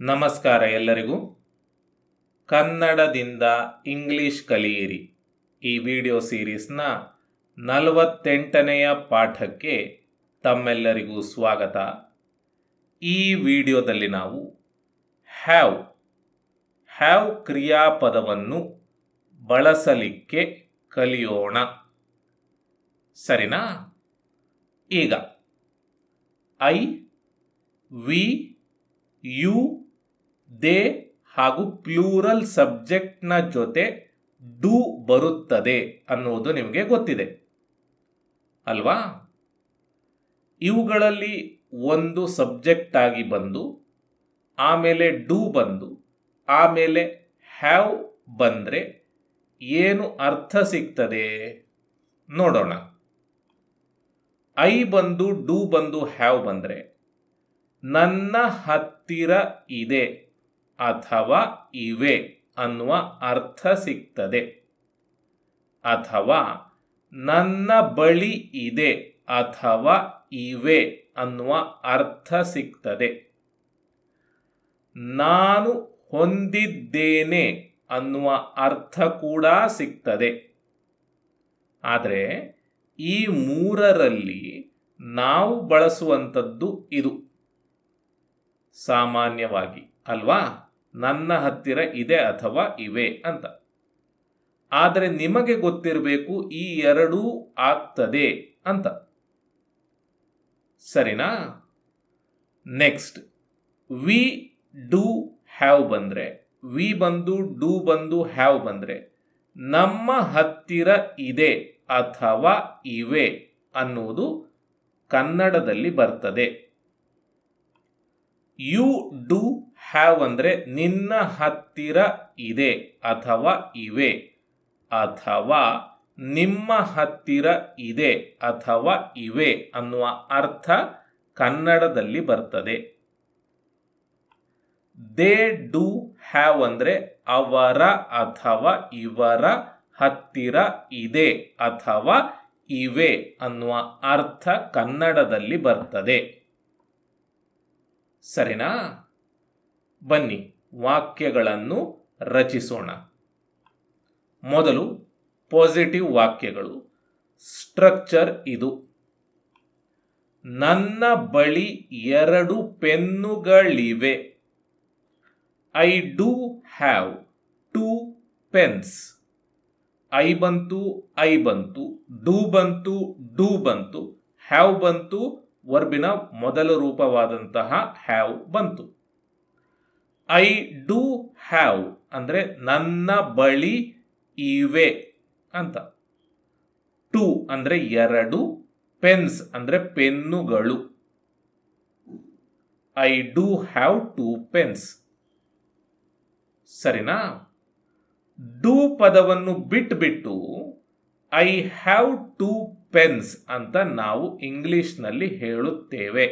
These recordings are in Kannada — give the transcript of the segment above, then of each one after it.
ನಮಸ್ಕಾರ ಎಲ್ಲರಿಗೂ. ಕನ್ನಡದಿಂದ ಇಂಗ್ಲಿಷ್ ಕಲಿಯಿರಿ. ಈ ವಿಡಿಯೋ ಸೀರೀಸ್ನ ನಲವತ್ತೆಂಟನೆಯ ಪಾಠಕ್ಕೆ ತಮ್ಮೆಲ್ಲರಿಗೂ ಸ್ವಾಗತ. ಈ ವಿಡಿಯೋದಲ್ಲಿ ನಾವು ಹ್ಯಾವ್ ಹ್ಯಾವ್ ಕ್ರಿಯಾಪದವನ್ನು ಬಳಸಲಿಕ್ಕೆ ಕಲಿಯೋಣ. ಸರಿನಾ? ಈಗ, ಐ, ವಿ, ಯು ದೇ ಹಾಗೂ ಪ್ಲೂರಲ್ ಸಬ್ಜೆಕ್ಟ್ನ ಜೊತೆ ಡು ಬರುತ್ತದೆ ಅನ್ನುವುದು ನಿಮಗೆ ಗೊತ್ತಿದೆ. ಅಲ್ವಾ? ಇವುಗಳಲ್ಲಿ ಒಂದು ಸಬ್ಜೆಕ್ಟ್ ಆಗಿ ಬಂದು, ಆಮೇಲೆ ಡು ಬಂದು, ಆಮೇಲೆ ಹ್ಯಾವ್ ಬಂದರೆ ಏನು ಅರ್ಥ ಸಿಗ್ತದೆ? ನೋಡೋಣ. ಐ ಬಂದು, ಡು ಬಂದು, ಹ್ಯಾವ್ ಬಂದರೆ ನನ್ನ ಹತ್ತಿರ ಇದೆ. ಅಥವಾ ಇವೆ ಅನ್ನುವ ಅರ್ಥ ಸಿಗ್ತದೆ. ಅಥವಾ ನನ್ನ ಬಳಿ ಇದೆ ಅಥವಾ ಇವೆ ಅನ್ನುವ ಅರ್ಥ ಸಿಗ್ತದೆ. ನಾನು ಹೊಂದಿದ್ದೇನೆ ಅನ್ನುವ ಅರ್ಥ ಕೂಡ ಸಿಗ್ತದೆ. ಆದರೆ ಈ ಮೂರರಲ್ಲಿ ನಾವು ಬಳಸುವಂಥದ್ದು ಇದು. ಸಾಮಾನ್ಯವಾಗಿ, ಅಲ್ವಾ? ನನ್ನ ಹತ್ತಿರ ಇದೆ ಅಥವಾ ಇವೆ ಅಂತ. ಆದರೆ ನಿಮಗೆ ಗೊತ್ತಿರಬೇಕು ಈ ಎರಡೂ ಆಗ್ತದೆ ಅಂತ. ಸರಿನಾ? ನೆಕ್ಸ್ಟ್ ವಿ ಡೂ ಹ್ಯಾವ್ ಬಂದರೆ ವಿ ಬಂದು ಡೂ ಬಂದು ಹ್ಯಾವ್ ಬಂದರೆ, ನಮ್ಮ ಹತ್ತಿರ ಇದೆ ಅಥವಾ ಇವೆ ಅನ್ನುವುದು ಕನ್ನಡದಲ್ಲಿ ಬರ್ತದೆ. ಯು ಡು ಹ್ಯಾವ್ ಅಂದರೆ ನಿನ್ನ ಹತ್ತಿರ ಇದೆ ಅಥವಾ ಇವೆ, ಅಥವಾ ನಿಮ್ಮ ಹತ್ತಿರ ಇದೆ ಅಥವಾ ಇವೆ ಅನ್ನುವ ಅರ್ಥ ಕನ್ನಡದಲ್ಲಿ ಬರ್ತದೆ. ದೇ ಡೂ ಹ್ಯಾವ್ ಅಂದರೆ ಅವರ ಅಥವಾ ಇವರ ಹತ್ತಿರ ಇದೆ ಅಥವಾ ಇವೆ ಅನ್ನುವ ಅರ್ಥ ಕನ್ನಡದಲ್ಲಿ ಬರ್ತದೆ. ಸರಿನಾ? ಬನ್ನಿ, ವಾಕ್ಯಗಳನ್ನು ರಚಿಸೋಣ. ಮೊದಲು ಪಾಸಿಟಿವ್ ವಾಕ್ಯಗಳು. ಸ್ಟ್ರಕ್ಚರ್ ಇದು. ನನ್ನ ಬಳಿ ಎರಡು ಪೆನ್ನುಗಳಿವೆ. I do have two pens I ಬಂತು ಐ ಬಂತು ಡೂ ಬಂತು ಡೂ ಬಂತು ಹ್ಯಾವ್ ಬಂತು ವರ್ಬಿನ ಮೊದಲ ರೂಪವಾದಂತಹ ಹ್ಯಾವ್ ಬಂತು. ಐ ಡೂ ಹ್ಯಾವ್ ಅಂದರೆ ನನ್ನ ಬಳಿ ಇವೆ ಅಂತ. ಟು ಅಂದರೆ ಎರಡು ಪೆನ್ಸ್ ಅಂದರೆ ಪೆನ್ನುಗಳು. I do have two pens ಸರಿನಾ? ಡೂ ಪದವನ್ನು ಬಿಟ್ಬಿಟ್ಟು ಐ ಹ್ಯಾವ್ ಟೂ ಪೆನ್ಸ್ ಅಂತ ನಾವು ಇಂಗ್ಲಿಷ್ನಲ್ಲಿ ಹೇಳುತ್ತೇವೆ.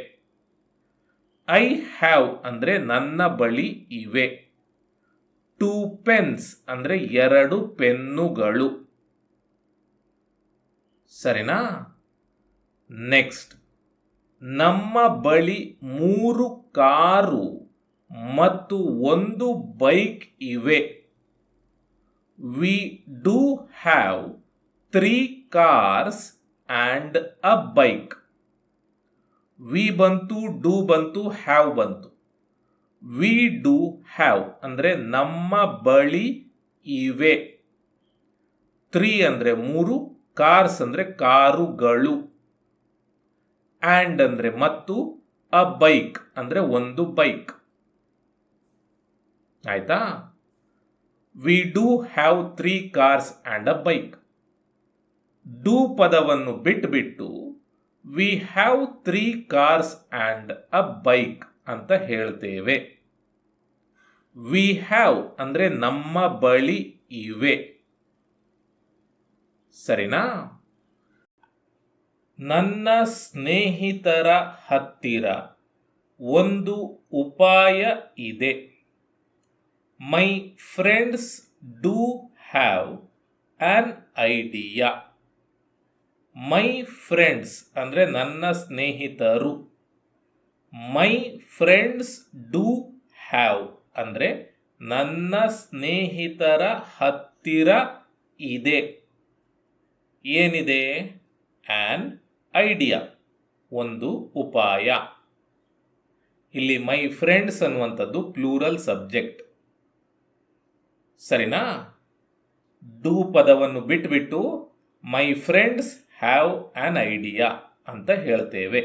ಐ ಹ್ಯಾವ್ ಅಂದರೆ ನನ್ನ ಬಳಿ ಇವೆ. ಟೂ ಪೆನ್ಸ್ ಅಂದರೆ ಎರಡು ಪೆನ್ನುಗಳು. ಸರಿನಾ? ನೆಕ್ಸ್ಟ್ ನಮ್ಮ ಬಳಿ ಮೂರು ಕಾರು ಮತ್ತು ಒಂದು ಬೈಕ್ ಇವೆ. We do have three cars and a bike we ಬಂತು ಡೂ ಬಂತು ಹ್ಯಾವ್ ಬಂತು. ವಿ ಡೂ ಹ್ಯಾವ್ ಅಂದರೆ ನಮ್ಮ ಬಳಿ ಇವೆ. ತ್ರೀ ಅಂದರೆ ಮೂರು ಕಾರ್ಸ್ ಅಂದರೆ ಕಾರುಗಳು. ಆ್ಯಂಡ್ ಅಂದರೆ ಮತ್ತು ಅ ಬೈಕ್ ಅಂದರೆ ಒಂದು ಬೈಕ್ ಆಯ್ತಾ? We do have three cars and a bike do ಪದವನ್ನು ಬಿಟ್ಬಿಟ್ಟು we have three cars and a bike ಅಂತ ಹೇಳ್ತೇವೆ. ವಿ ಹ್ಯಾವ್ ಅಂದರೆ ನಮ್ಮ ಬಳಿ ಇವೆ. ಸರಿನಾ? ನನ್ನ ಸ್ನೇಹಿತರ ಹತ್ತಿರ ಒಂದು ಉಪಾಯ ಇದೆ. My friends do have an idea my friends ಅಂದರೆ ನನ್ನ ಸ್ನೇಹಿತರು. ಮೈ ಫ್ರೆಂಡ್ಸ್ ಡೂ ಹ್ಯಾವ್ ಅಂದರೆ ನನ್ನ ಸ್ನೇಹಿತರ ಹತ್ತಿರ ಇದೆ. ಏನಿದೆ? An idea. ಒಂದು ಉಪಾಯ. ಇಲ್ಲಿ ಮೈ ಫ್ರೆಂಡ್ಸ್ ಅನ್ನುವಂಥದ್ದು ಪ್ಲೂರಲ್ ಸಬ್ಜೆಕ್ಟ್. ಸರಿನಾ? ಡೂ ಪದವನ್ನು ಬಿಟ್ಬಿಟ್ಟು my friends have an idea ಅಂತ ಹೇಳ್ತೇವೆ.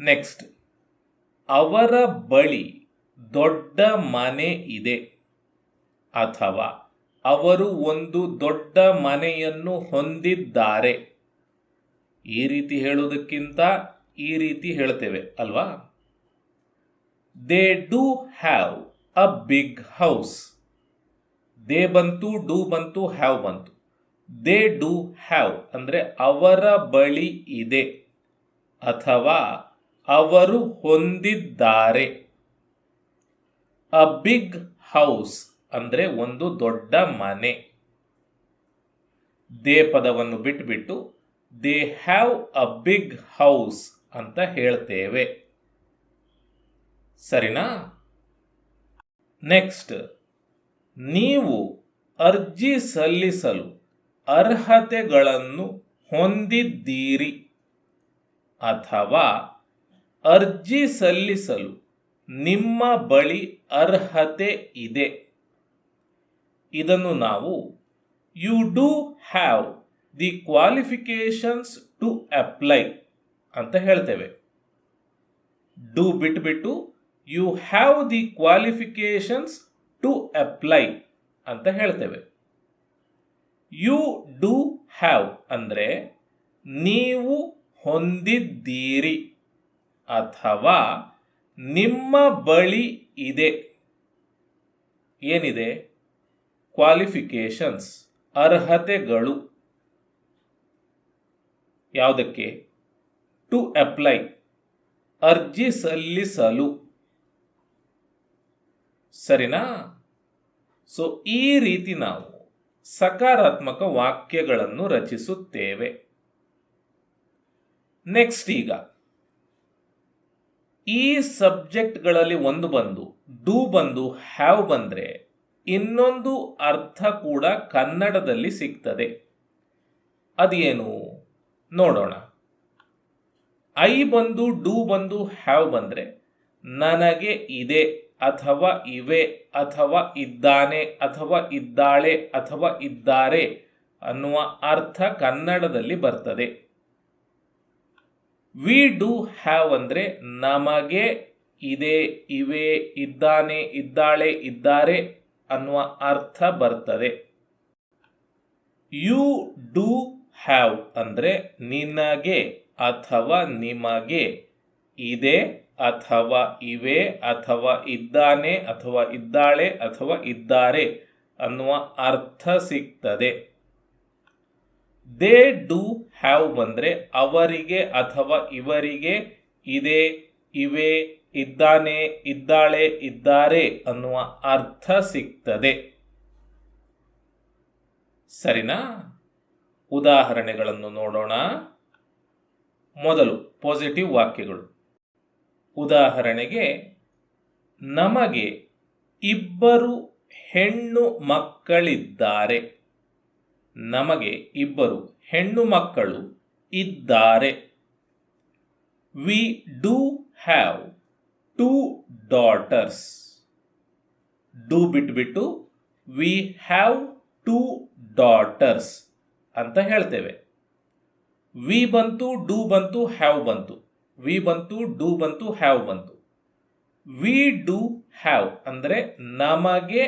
ನೆಕ್ಸ್ಟ್ ಅವರ ಬಳಿ ದೊಡ್ಡ ಮನೆ ಇದೆ. ಅಥವಾ ಅವರು ಒಂದು ದೊಡ್ಡ ಮನೆಯನ್ನು ಹೊಂದಿದ್ದಾರೆ. ಈ ರೀತಿ ಹೇಳುವುದಕ್ಕಿಂತ ಈ ರೀತಿ ಹೇಳ್ತೇವೆ, ಅಲ್ವಾ? They do have a big house they ಬಂತು ಡೂ ಬಂತು ಹ್ಯಾವ್ ಬಂತು. ದೇ ಡೂ ಹ್ಯಾವ್ ಅಂದರೆ ಅವರ ಬಳಿ ಇದೆ, ಅಥವಾ ಅವರು ಹೊಂದಿದ್ದಾರೆ. ಅ ಬಿಗ್ ಹೌಸ್ ಅಂದರೆ ಒಂದು ದೊಡ್ಡ ಮನೆ. ದೇ ಪದವನ್ನು ಬಿಟ್ಬಿಟ್ಟು they have a big house ಅಂತ ಹೇಳ್ತೇವೆ. ಸರಿನಾ? ನೆಕ್ಸ್ಟ್ ನೀವು ಅರ್ಜಿ ಸಲ್ಲಿಸಲು ಅರ್ಹತೆಗಳನ್ನು ಹೊಂದಿದ್ದೀರಿ ಅಥವಾ ಅರ್ಜಿ ಸಲ್ಲಿಸಲು ನಿಮ್ಮ ಬಳಿ ಅರ್ಹತೆ ಇದೆ. ಇದನ್ನು ನಾವು you do have the qualifications to apply ಅಂತ ಹೇಳ್ತೇವೆ. ಡೂ ಬಿಟ್ಬಿಟ್ಟು you have the qualifications to apply ಅಂತ ಹೇಳ್ತೇವೆ. ಯು ಡೂ ಹ್ಯಾವ್ ಅಂದರೆ ನೀವು ಹೊಂದಿದ್ದೀರಿ ಅಥವಾ ನಿಮ್ಮ ಬಳಿ ಇದೆ. ಏನಿದೆ? ಕ್ವಾಲಿಫಿಕೇಶನ್ಸ್ ಅರ್ಹತೆಗಳು. ಯಾವುದಕ್ಕೆ? ಟು ಅಪ್ಲೈ, ಅರ್ಜಿ ಸಲ್ಲಿಸಲು. ಸರಿನಾ? ಸೊ ಈ ರೀತಿ ನಾವು ಸಕಾರಾತ್ಮಕ ವಾಕ್ಯಗಳನ್ನು ರಚಿಸುತ್ತೇವೆ. ನೆಕ್ಸ್ಟ್ ಈಗ, ಈ ಸಬ್ಜೆಕ್ಟ್ಗಳಲ್ಲಿ ಒಂದು ಬಂದು ಡೂ ಬಂದು ಹ್ಯಾವ್ ಬಂದರೆ ಇನ್ನೊಂದು ಅರ್ಥ ಕೂಡ ಕನ್ನಡದಲ್ಲಿ ಸಿಗ್ತದೆ. ಅದೇನು? ನೋಡೋಣ. ಐ ಬಂದು ಡೂ ಬಂದು ಹ್ಯಾವ್ ಬಂದರೆ ನನಗೆ ಇದೆ. ಅಥವಾ ಇವೆ ಅಥವಾ ಇದ್ದಾನೆ ಅಥವಾ ಇದ್ದಾಳೆ ಅಥವಾ ಇದ್ದಾರೆ ಅನ್ನುವ ಅರ್ಥ ಕನ್ನಡದಲ್ಲಿ ಬರ್ತದೆ. ವಿ ಡೂ ಹ್ಯಾವ್ ಅಂದರೆ ನಮಗೆ ಇದೆ, ಇವೆ, ಇದ್ದಾನೆ, ಇದ್ದಾಳೆ, ಇದ್ದಾರೆ ಅನ್ನುವ ಅರ್ಥ ಬರ್ತದೆ. ಯು ಡೂ ಹ್ಯಾವ್ ಅಂದರೆ ನಿನಗೆ ಅಥವಾ ನಿಮಗೆ ಇದೆ ಅಥವಾ ಇವೆ ಅಥವಾ ಇದ್ದಾನೆ ಅಥವಾ ಇದ್ದಾಳೆ ಅಥವಾ ಇದ್ದಾರೆ ಅನ್ನುವ ಅರ್ಥ ಸಿಗ್ತದೆ. ದೇ ಡೂ ಹ್ಯಾವ್ ಬಂದರೆ ಅವರಿಗೆ ಅಥವಾ ಇವರಿಗೆ ಇದೆ, ಇವೆ, ಇದ್ದಾನೆ, ಇದ್ದಾಳೆ, ಇದ್ದಾರೆ ಅನ್ನುವ ಅರ್ಥ ಸಿಗ್ತದೆ. ಸರಿನಾ? ಉದಾಹರಣೆಗಳನ್ನು ನೋಡೋಣ. ಮೊದಲು ಪಾಸಿಟಿವ್ ವಾಕ್ಯಗಳು. ಉದಾಹರಣೆಗೆ, ನಮಗೆ ಇಬ್ಬರು ಹೆಣ್ಣು ಮಕ್ಕಳಿದ್ದಾರೆ. ನಮಗೆ ಇಬ್ಬರು ಹೆಣ್ಣು ಮಕ್ಕಳು ಇದ್ದಾರೆ. We do have two daughters do ಬಿಟ್ಬಿಟ್ಟು ವಿ ಹ್ಯಾವ್ ಟೂ ಡಾಟರ್ಸ್ ಅಂತ ಹೇಳ್ತೇವೆ. ವಿ ಬಂತು ಡೂ ಬಂತು ಹ್ಯಾವ್ ಬಂತು. ವಿ ಬಂತು, ಡೂ ಬಂತು, ಹ್ಯಾವ್ ಬಂತು. ವಿ, ಡೂ, ಹ್ಯಾವ್ ಅಂದರೆ ನಮಗೆ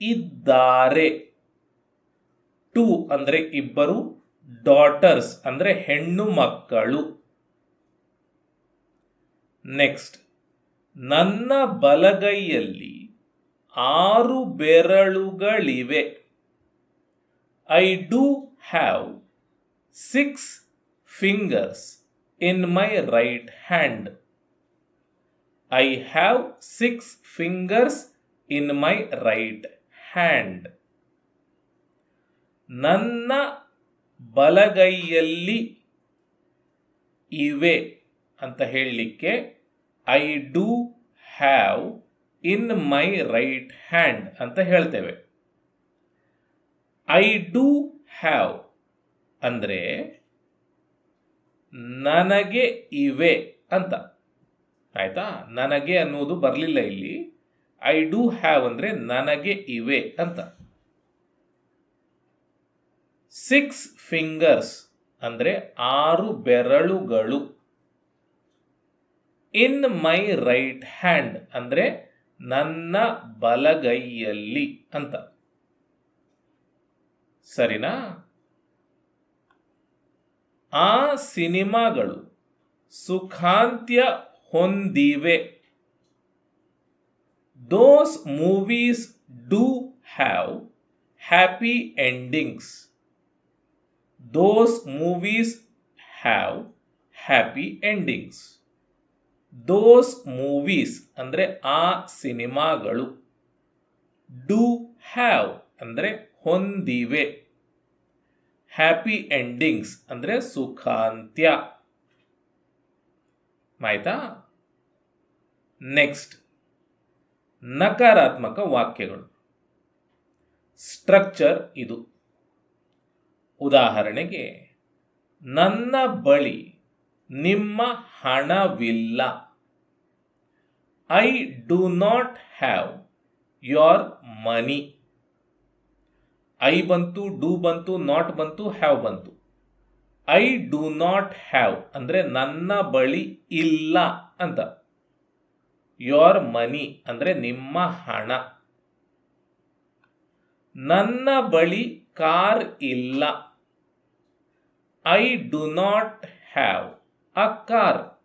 ಇದ್ದಾರೆ. ಟು ಅಂದರೆ ಇಬ್ಬರು, ಡಾಟರ್ಸ್ ಅಂದರೆ ಹೆಣ್ಣು ಮಕ್ಕಳು. ನೆಕ್ಸ್ಟ್, ನನ್ನ ಬಲಗೈಯಲ್ಲಿ ಆರು ಬೆರಳುಗಳಿವೆ. I do have six fingers. In my right hand I have six fingers in my right hand ನನ್ನ ಬಲಗೈಯಲ್ಲಿ ಇವೆ ಅಂತ ಹೇಳಲಿಕ್ಕೆ I do have in my right hand ಅಂತ ಹೇಳ್ತೇವೆ. ಐ ಡೂ ಹ್ಯಾವ್ ಅಂದರೆ ನನಗೆ ಇವೆ ಅಂತ. ಆಯಿತಾ? ನನಗೆ ಅನ್ನೋದು ಬರಲಿಲ್ಲ ಇಲ್ಲಿ. ಐ ಡೂ ಹ್ಯಾವ್ ಅಂದರೆ ನನಗೆ ಇವೆ ಅಂತ. ಸಿಕ್ಸ್ ಫಿಂಗರ್ಸ್ ಅಂದರೆ ಆರು ಬೆರಳುಗಳು. ಇನ್ ಮೈ ರೈಟ್ ಹ್ಯಾಂಡ್ ಅಂದರೆ ನನ್ನ ಬಲಗೈಯಲ್ಲಿ ಅಂತ. ಸರಿನಾ? ಆ ಸಿನಿಮಾಗಳು ಸುಖಾಂತ್ಯ ಹೊಂದಿವೆ. Those movies do have happy endings those movies have happy endings those movies ಅಂದರೆ ಆ ಸಿನಿಮಾಗಳು ಡೂ ಹ್ಯಾವ್ ಅಂದರೆ ಹೊಂದಿವೆ. ಹ್ಯಾಪಿ ಎಂಡಿಂಗ್ಸ್ ಅಂದರೆ ಸುಖಾಂತ್ಯ. ಆಯ್ತಾ? ನೆಕ್ಸ್ಟ್ ನಕಾರಾತ್ಮಕ ವಾಕ್ಯಗಳು. ಸ್ಟ್ರಕ್ಚರ್ ಇದು. ಉದಾಹರಣೆಗೆ, ನನ್ನ ಬಳಿ ನಿಮ್ಮ ಹಣವಿಲ್ಲ. I do not have your money I ಬಂತು, ಡೂ ಬಂತು, ನಾಟ್ ಬಂತು, ಹ್ಯಾವ್ ಬಂತು. ಐ ಡೂ ನಾಟ್ ಹ್ಯಾವ್ ಅಂದರೆ ನನ್ನ ಬಳಿ ಇಲ್ಲ ಅಂತ. ಯೋರ್ ಮನಿ ಅಂದರೆ ನಿಮ್ಮ ಹಣ. ನನ್ನ ಬಳಿ ಕಾರ್ ಇಲ್ಲ. I do not have a car.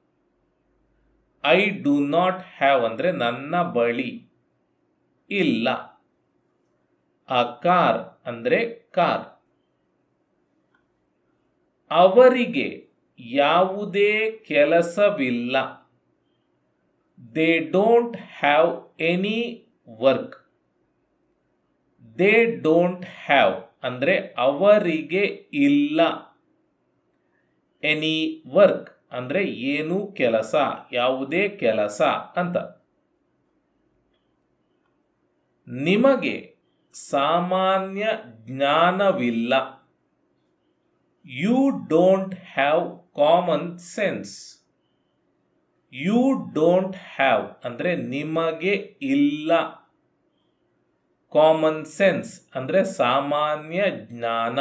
I do not have ಅಂದರೆ ನನ್ನ ಬಳಿ ಇಲ್ಲ. ಅ ಕಾರ್ ಅಂದರೆ ಕಾರ್. ಅವರಿಗೆ ಯಾವುದೇ ಕೆಲಸವಿಲ್ಲ. They don't have any work they don't have ಅಂದರೆ ಅವರಿಗೆ ಇಲ್ಲ. ಎನಿ ವರ್ಕ್ ಅಂದರೆ ಏನು ಕೆಲಸ, ಯಾವುದೇ ಕೆಲಸ ಅಂತ. ನಿಮಗೆ ಸಾಮಾನ್ಯ ಜ್ಞಾನವಿಲ್ಲ. You don't have common sense you don't have ಅಂದರೆ ನಿಮಗೆ ಇಲ್ಲ. ಕಾಮನ್ ಸೆನ್ಸ್ ಅಂದರೆ ಸಾಮಾನ್ಯ ಜ್ಞಾನ.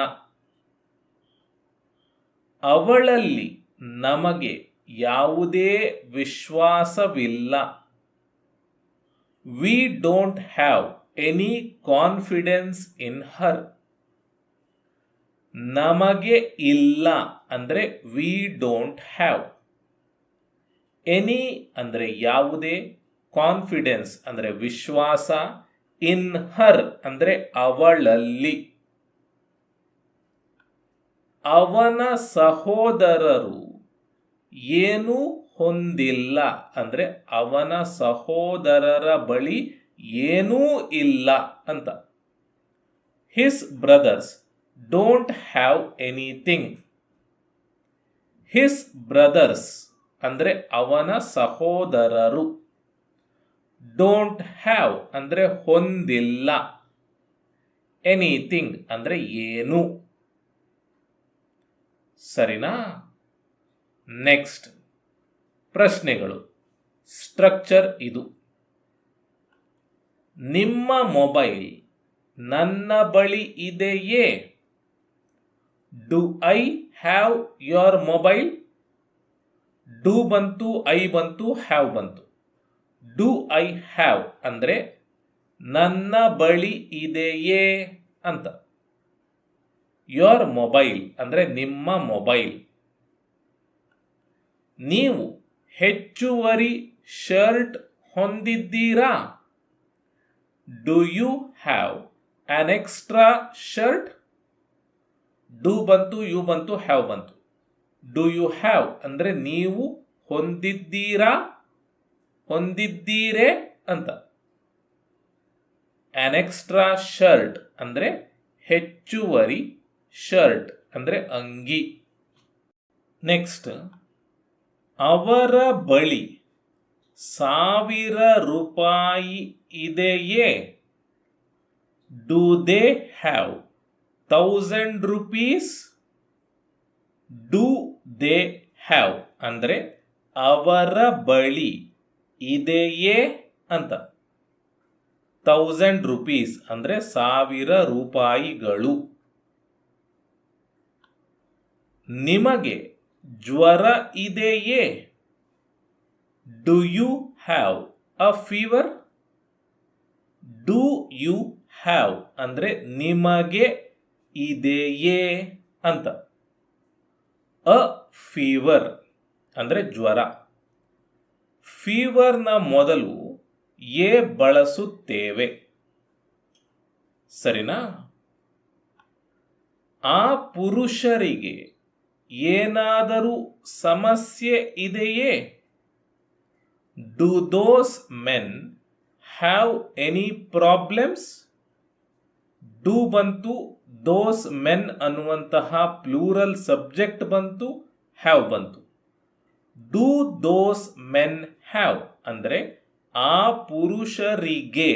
ಅವಳಲ್ಲಿ ನಮಗೆ ಯಾವುದೇ ವಿಶ್ವಾಸವಿಲ್ಲ. We don't have any confidence in her ನಮಗೆ ಇಲ್ಲ ಅಂದರೆ ವಿ ಡೋಂಟ್ ಹ್ಯಾವ್ ಎನಿ ಅಂದರೆ ಯಾವುದೇ ಕಾನ್ಫಿಡೆನ್ಸ್ ಅಂದರೆ ವಿಶ್ವಾಸ ಇನ್ ಹರ್ ಅಂದರೆ ಅವಳಲ್ಲಿ. ಅವನ ಸಹೋದರರು ಏನೂ ಹೊಂದಿಲ್ಲ ಅಂದರೆ ಅವನ ಸಹೋದರರ ಬಳಿ ಏನೂ ಇಲ್ಲ ಅಂತ. His brothers don't have anything his brothers ಅಂದರೆ ಅವನ ಸಹೋದರರು. ಡೋಂಟ್ ಹ್ಯಾವ್ ಅಂದರೆ ಹೊಂದಿಲ್ಲ. ಎನಿಥಿಂಗ್ ಅಂದರೆ ಏನು. ಸರಿನಾ? ನೆಕ್ಸ್ಟ್ ಪ್ರಶ್ನೆಗಳು. ಸ್ಟ್ರಕ್ಚರ್ ಇದು. ನಿಮ್ಮ ಮೊಬೈಲ್ ನನ್ನ ಬಳಿ ಇದೆಯೇ? Do I have your mobile? Do ಬಂತು, ಐ ಬಂತು, ಹ್ಯಾವ್ ಬಂತು. ಡು ಐ ಹ್ಯಾವ್ ಅಂದರೆ ನನ್ನ ಬಳಿ ಇದೆಯೇ ಅಂತ. ಯೋರ್ ಮೊಬೈಲ್ ಅಂದರೆ ನಿಮ್ಮ ಮೊಬೈಲ್. ನೀವು ಹೆಚ್ಚುವರಿ ಶರ್ಟ್ ಹೊಂದಿದ್ದೀರಾ? Do you have an extra shirt do ಬಂತು ಯು ಬಂತು ಹ್ಯಾವ್ ಬಂತು. ಡು ಯು ಹ್ಯಾವ್ ಅಂದರೆ ನೀವು ಹೊಂದಿದ್ದೀರಾ? ಹೊಂದಿದ್ದೀರೇ ಅಂತ. ಆನ್ ಎಕ್ಸ್ಟ್ರಾ ಶರ್ಟ್ ಅಂದರೆ ಹೆಚ್ಚುವರಿ ಶರ್ಟ್ ಅಂದರೆ ಅಂಗಿ. ನೆಕ್ಸ್ಟ್ ಅವರ ಬಳಿ ಸಾವಿರ ರೂಪಾಯಿ ಇದೆಯೇ? Do they have thousand rupees do they have ಅಂದರೆ ಅವರ ಬಳಿ ಇದೆಯೇ ಅಂತ. ಥೌಸಂಡ್ ರುಪೀಸ್ ಅಂದರೆ ಸಾವಿರ ರೂಪಾಯಿಗಳು. ನಿಮಗೆ ಜ್ವರ ಇದೆಯೇ? Do you have a fever do you have ಅಂದರೆ ನಿಮಗೆ ಇದೆಯೇ ಅಂತ. ಅ ಫೀವರ್ ಅಂದರೆ ಜ್ವರ. ಫೀವರ್ನ ಮೊದಲು ಎ ಬಳಸುತ್ತೇವೆ. ಸರಿನಾ? ಆ ಪುರುಷರಿಗೆ ಏನಾದರೂ ಸಮಸ್ಯೆ ಇದೆಯೇ? Do those men have any problems do ಬಂತು ದೋಸ್ ಮೆನ್ ಅನ್ನುವಂತಹ ಪ್ಲೂರಲ್ ಸಬ್ಜೆಕ್ಟ್ ಬಂತು ಹ್ಯಾವ್ ಬಂತು. ಡು ದೋಸ್ ಮೆನ್ ಹ್ಯಾವ್ ಅಂದರೆ ಆ ಪುರುಷರಿಗೆ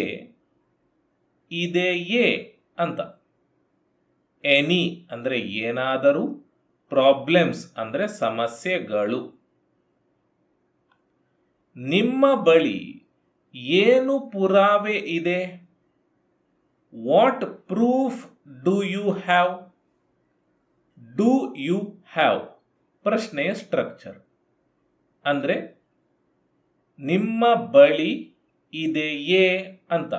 ಇದೆಯೇ ಅಂತ. ಎನಿ ಅಂದರೆ ಏನಾದರೂ ಪ್ರಾಬ್ಲಮ್ಸ್ ಅಂದರೆ ಸಮಸ್ಯೆಗಳು. ನಿಮ್ಮ ಬಳಿ ಏನು ಪುರಾವೆ ಇದೆ? What proof do you have do you have ಪ್ರಶ್ನೆಯ ಸ್ಟ್ರಕ್ಚರ್ ಅಂದರೆ, ನಿಮ್ಮ ಬಳಿ ಇದೆಯೇ ಅಂತ.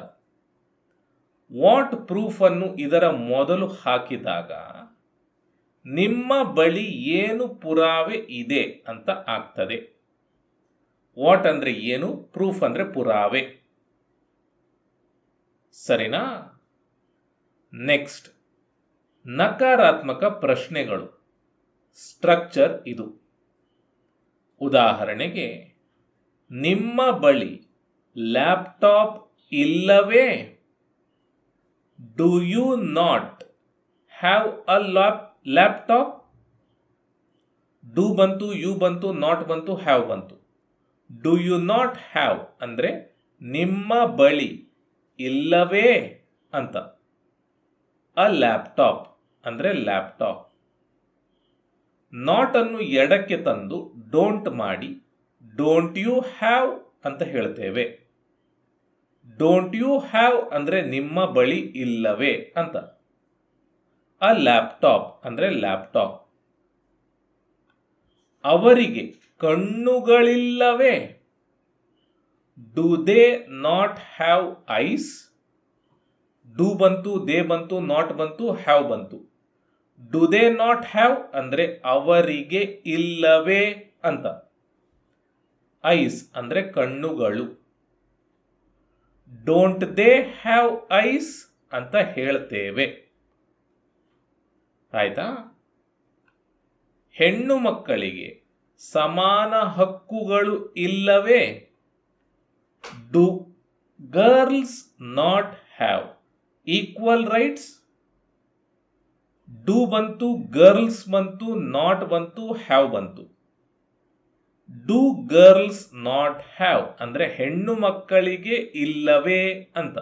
ವಾಟ್ ಪ್ರೂಫನ್ನು ಇದರ ಮೊದಲು ಹಾಕಿದಾಗ, ನಿಮ್ಮ ಬಳಿ ಏನು ಪುರಾವೆ ಇದೆ ಅಂತ ಆಗ್ತದೆ. ವಾಟ್ ಅಂದರೆ ಏನು? ಪ್ರೂಫ್ ಅಂದರೆ ಪುರಾವೆ. ಸರಿನಾ? ನೆಕ್ಸ್ಟ್. ನಕಾರಾತ್ಮಕ ಪ್ರಶ್ನೆಗಳು. ಸ್ಟ್ರಕ್ಚರ್ ಇದು. ಉದಾಹರಣೆಗೆ, ನಿಮ್ಮ ಬಳಿ ಲ್ಯಾಪ್ಟಾಪ್ ಇಲ್ಲವೇ? Do you not have a lap, laptop? Do ಬಂತು, ಯು ಬಂತು, ನಾಟ್ ಬಂತು, ಹ್ಯಾವ್ ಬಂತು. ಡು ಯು ನಾಟ್ ಹ್ಯಾವ್ ಅಂದರೆ ನಿಮ್ಮ ಬಳಿ ಇಲ್ಲವೇ ಅಂತ. ಅ ಲ್ಯಾಪ್ಟಾಪ್ ಅಂದರೆ ಲ್ಯಾಪ್ಟಾಪ್ ನಾಟನ್ನು ಎಡಕ್ಕೆ ತಂದು ಡೋಂಟ್ ಮಾಡಿ ಡೋಂಟ್ ಯು ಹ್ಯಾವ್ ಅಂತ ಹೇಳ್ತೇವೆ. ಡೋಂಟ್ ಯು ಹ್ಯಾವ್ ಅಂದರೆ ನಿಮ್ಮ ಬಳಿ ಇಲ್ಲವೇ ಅಂತ. ಅ ಲ್ಯಾಪ್ಟಾಪ್ ಅಂದರೆ ಲ್ಯಾಪ್ಟಾಪ್ ಅವರಿಗೆ ಕಣ್ಣುಗಳಿಲ್ಲವೇ? Do they not have eyes do ಬಂತು ದೇ ಬಂತು ನಾಟ್ ಬಂತು ಹ್ಯಾವ್ ಬಂತು. ಡು ದೇ ನಾಟ್ ಹ್ಯಾವ್ ಅಂದರೆ ಅವರಿಗೆ ಇಲ್ಲವೇ ಅಂತ. ಐಸ್ ಅಂದರೆ ಕಣ್ಣುಗಳು. ಡೋಂಟ್ ದೇ ಹ್ಯಾವ್ ಐಸ್ ಅಂತ ಹೇಳ್ತೇವೆ. ಆಯ್ತಾ? ಹೆಣ್ಣು ಮಕ್ಕಳಿಗೆ ಸಮಾನ ಹಕ್ಕುಗಳು ಇಲ್ಲವೇ? Do girls not have equal rights do ಬಂತು ಗರ್ಲ್ಸ್ ಬಂತು ನಾಟ್ ಬಂತು ಹ್ಯಾವ್ ಬಂತು. ಡು ಗರ್ಲ್ಸ್ ನಾಟ್ ಹ್ಯಾವ್ ಅಂದರೆ ಹೆಣ್ಣು ಮಕ್ಕಳಿಗೆ ಇಲ್ಲವೇ ಅಂತ.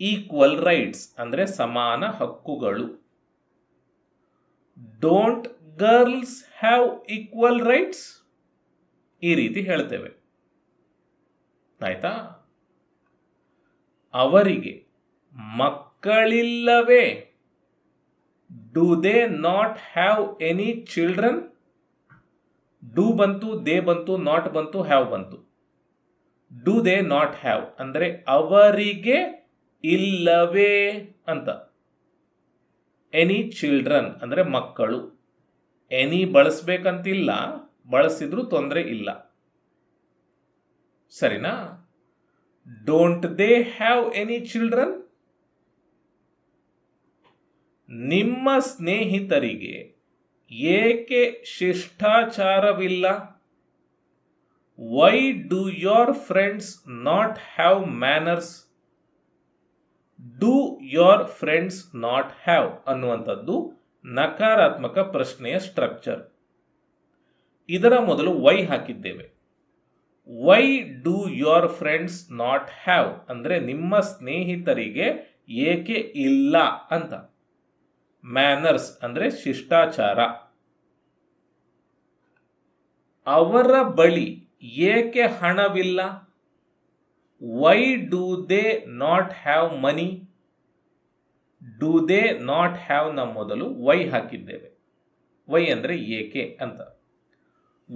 ಈಕ್ವಲ್ ರೈಟ್ಸ್ ಅಂದರೆ ಸಮಾನ ಹಕ್ಕುಗಳು. Don't girls have equal rights? ಈ ರೀತಿ ಹೇಳ್ತೇವೆ. ಆಯ್ತಾ? ಅವರಿಗೆ ಮಕ್ಕಳಿಲ್ಲವೇ? Do they not have any children? Do ಬಂತು, ದೇ ಬಂತು, ನಾಟ್ ಬಂತು, ಹ್ಯಾವ್ ಬಂತು. ಡು ದೇ ನಾಟ್ ಹ್ಯಾವ್ ಅಂದರೆ ಅವರಿಗೆ ಇಲ್ಲವೇ ಅಂತ. ಎನಿ ಚಿಲ್ಡ್ರನ್ ಅಂದರೆ ಮಕ್ಕಳು. ಎನಿ ಬಳಸ್ಬೇಕಂತಿಲ್ಲ, ಬಳಸಿದ್ರೂ ತೊಂದರೆ ಇಲ್ಲ. ಸರಿನಾ? Don't they have any children ನಿಮ್ಮ ಸ್ನೇಹಿತರಿಗೆ ಏಕೆ ಶಿಷ್ಟಾಚಾರವಿಲ್ಲ? Why do your friends not have manners do your friends not have ಅನ್ನುವಂಥದ್ದು ನಕಾರಾತ್ಮಕ ಪ್ರಶ್ನೆಯ ಸ್ಟ್ರಕ್ಚರ್. ಇದರ ಮೊದಲು ವೈ ಹಾಕಿದ್ದೇವೆ. Why do your friends not have ಅಂದರೆ ನಿಮ್ಮ ಸ್ನೇಹಿತರಿಗೆ ಏಕೆ ಇಲ್ಲ ಅಂತ. ಮ್ಯಾನರ್ಸ್ ಅಂದರೆ ಶಿಷ್ಟಾಚಾರ. ಅವರ ಬಳಿ ಏಕೆ ಹಣವಿಲ್ಲ? Why do they not have money? Do they not ಹ್ಯಾವ್ನ ಮೊದಲು ವೈ ಹಾಕಿದ್ದೇವೆ? ವೈ ಅಂದರೆ ಏಕೆ ಅಂತ.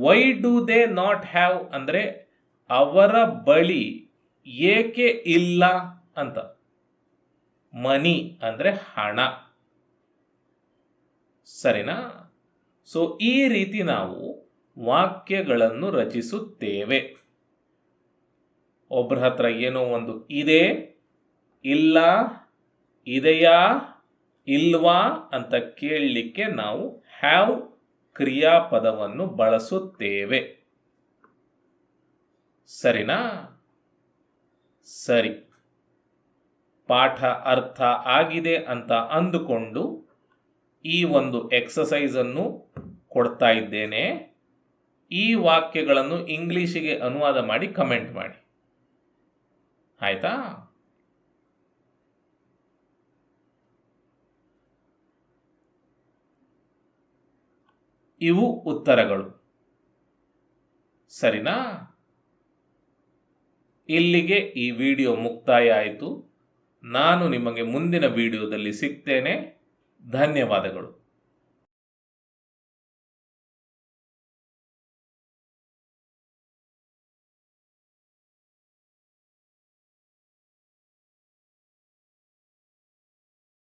Why do they not have ಅಂದರೆ ಅವರ ಬಳಿ ಏಕೆ ಇಲ್ಲ ಅಂತ. ಮನಿ ಅಂದರೆ ಹಣ. ಸರಿನಾ? ಸೊ ಈ ರೀತಿ ನಾವು ವಾಕ್ಯಗಳನ್ನು ರಚಿಸುತ್ತೇವೆ. ಒಬ್ಬರ ಹತ್ರ ಏನೋ ಒಂದು ಇದೆ, ಇಲ್ಲ ಇದೆಯಾ? ಇಲ್ವಾ? ಅಂತ ಕೇಳಲಿಕ್ಕೆ ನಾವು ಹ್ಯಾವ್ ಕ್ರಿಯಾಪದವನ್ನು ಬಳಸುತ್ತೇವೆ. ಸರಿನಾ? ಸರಿ. ಪಾಠ ಅರ್ಥ ಆಗಿದೆ ಅಂತ ಅಂದುಕೊಂಡು ಈ ಒಂದು ಎಕ್ಸಸೈಸನ್ನು ಕೊಡ್ತಾ ಇದ್ದೇನೆ. ಈ ವಾಕ್ಯಗಳನ್ನು ಇಂಗ್ಲೀಷಿಗೆ ಅನುವಾದ ಮಾಡಿ ಕಮೆಂಟ್ ಮಾಡಿ. ಆಯ್ತಾ? ಇವು ಉತ್ತರಗಳು. ಸರಿನಾ? ಇಲ್ಲಿಗೆ ಈ ವಿಡಿಯೋ ಮುಕ್ತಾಯ ಆಯಿತು. ನಾನು ನಿಮಗೆ ಮುಂದಿನ ವಿಡಿಯೋದಲ್ಲಿ ಸಿಗ್ತೇನೆ. ಧನ್ಯವಾದಗಳು.